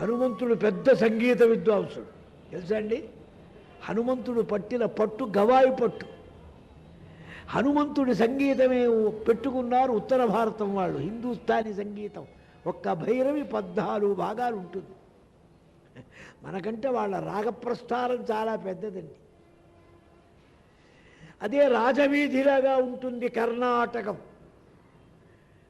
హనుమంతుడు పెద్ద సంగీత విద్వాంసుడు తెలుసా అండి? హనుమంతుడు పట్టిన పట్టు గవాయి పట్టు. హనుమంతుడి సంగీతమే పెట్టుకున్నారు ఉత్తర భారతం వాళ్ళు హిందుస్థానీ సంగీతం. ఒక్క భైరవి పద్నాలుగు భాగాలు ఉంటుంది. మనకంటే వాళ్ళ రాగప్రస్థానం చాలా పెద్దదండి. అదే రాజవీధిలాగా ఉంటుంది కర్ణాటకం.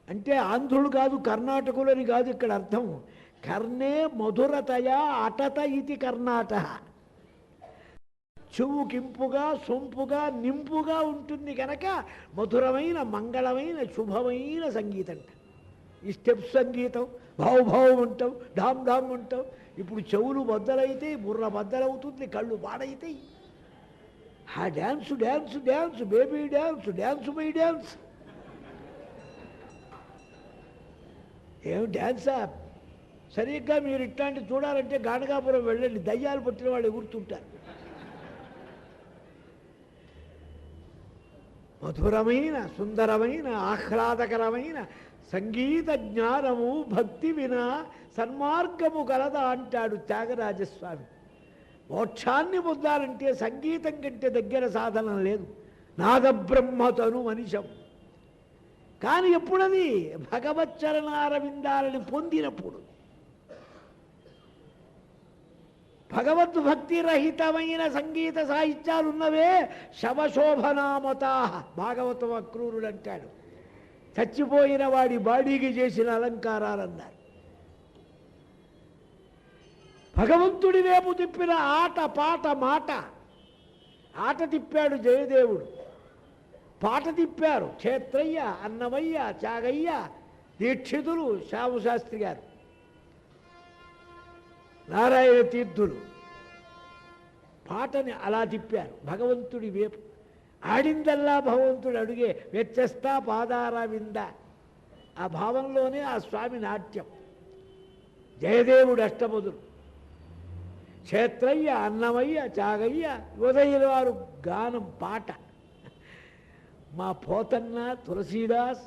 అంటే ఆంధ్రులు కాదు కర్ణాటకులని కాదు ఇక్కడ అర్థం. కర్ణే మధురతయ అటత ఇది కర్ణాటక చెవు కింపుగా సొంపుగా నింపుగా ఉంటుంది కనుక మధురమైన మంగళమైన శుభమైన సంగీతం ఈ స్టెప్ సంగీతం భావ భావం అంటాం ఢామ్ ఢామ్ అంటాం ఇప్పుడు చెవులు బద్దలైతే బుర్ర బద్దలవుతుంది కళ్ళు పాడైతాయి ఆ dance dance dance baby dance dance by dance ఏం డ్యాన్సా సరిగ్గా మీరు ఇట్లాంటి చూడాలంటే గానగాపురం వెళ్ళండి. దయ్యాలు పట్టిన వాళ్ళు ఎగురుతుంటారు. మధురమైన సుందరమైన ఆహ్లాదకరమైన సంగీత జ్ఞానము భక్తి వినా సన్మార్గము కలదా అంటాడు త్యాగరాజస్వామి. మోక్షాన్ని పొందాలంటే సంగీతం కంటే దగ్గర సాధన లేదు. నాదబ్రహ్మతను మనిషం. కానీ ఎప్పుడది? భగవచ్చరణారవిందాలని పొందినప్పుడు. భగవద్భక్తి రహితమైన సంగీత సాహిత్యాలు ఉన్నవే శవశోభనామత భాగవత అక్రూరుడు అంటాడు చచ్చిపోయిన వాడి బాడీకి చేసిన అలంకారాలన్నారు. భగవంతుడి వైపు తిప్పిన ఆట పాట మాట. ఆట తిప్పాడు జయదేవుడు. పాట తిప్పారు క్షేత్రయ్య అన్నమయ్య చాగయ్య దీక్షితులు శ్యామశాస్త్రి గారు. నారాయణ తీర్థులు. పాటని అలా తిప్పారు. భగవంతుడి వేపు. ఆడిందల్లా భగవంతుడు అడుగే వ్యత్యస్త పాదార వింద? ఆ భావంలోనే ఆ స్వామి నాట్యం. జయదేవుడు అష్టమధుడు. క్షేత్రయ్య అన్నమయ్య చాగయ్య ఉదయుల వారు గానం పాట. మా పోతన్న తులసీదాస్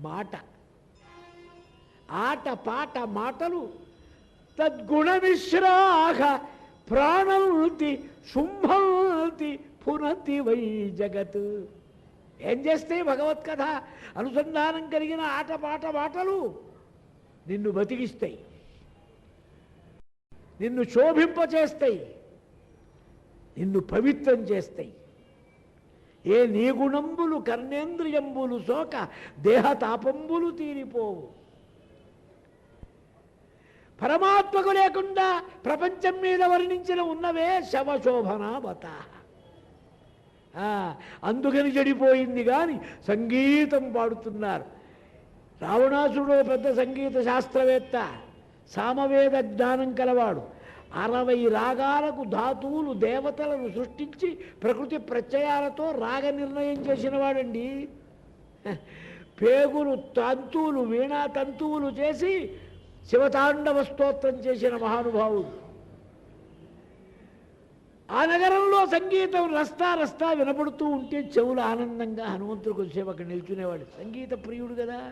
మాట. ఆట పాట మాటలు తద్గుణమిశ్రాహ ప్రాణంతి శుంభంతి పునతి వై జగత్. ఏం చేస్తే భగవత్ కథ? అనుసంధానం కలిగిన ఆట పాట మాటలు నిన్ను బతికిస్తాయి. నిన్ను శోభింపచేస్తాయి. నిన్ను పవిత్రం చేస్తాయి. ఏ నీ గుణంబులు కర్ణేంద్రియంబులు సోక దేహతాపంబులు తీరిపోవు. పరమాత్మకు లేకుండా ప్రపంచం మీద వర్ణించిన ఉన్నవే శవశోభనావత. అందుకని చెడిపోయింది కానీ సంగీతం పాడుతున్నారు. రావణాసుడు పెద్ద సంగీత శాస్త్రవేత్త సామవేద జ్ఞానం కలవాడు. అరవై రాగాలకు ధాతువులు దేవతలను సృష్టించి ప్రకృతి ప్రత్యయాలతో రాగ నిర్ణయం చేసినవాడండి. పేగులు తంతువులు వీణా తంతువులు చేసి శివతాండవ స్తోత్రం చేసిన మహానుభావుడు. ఆ నగరంలో సంగీతం రస్తా రస్తా వినపడుతూ ఉంటే చెవులు ఆనందంగా హనుమంతుడు కొద్దిసేపు అక్కడ నిల్చునేవాడు. సంగీత ప్రియుడు కదా.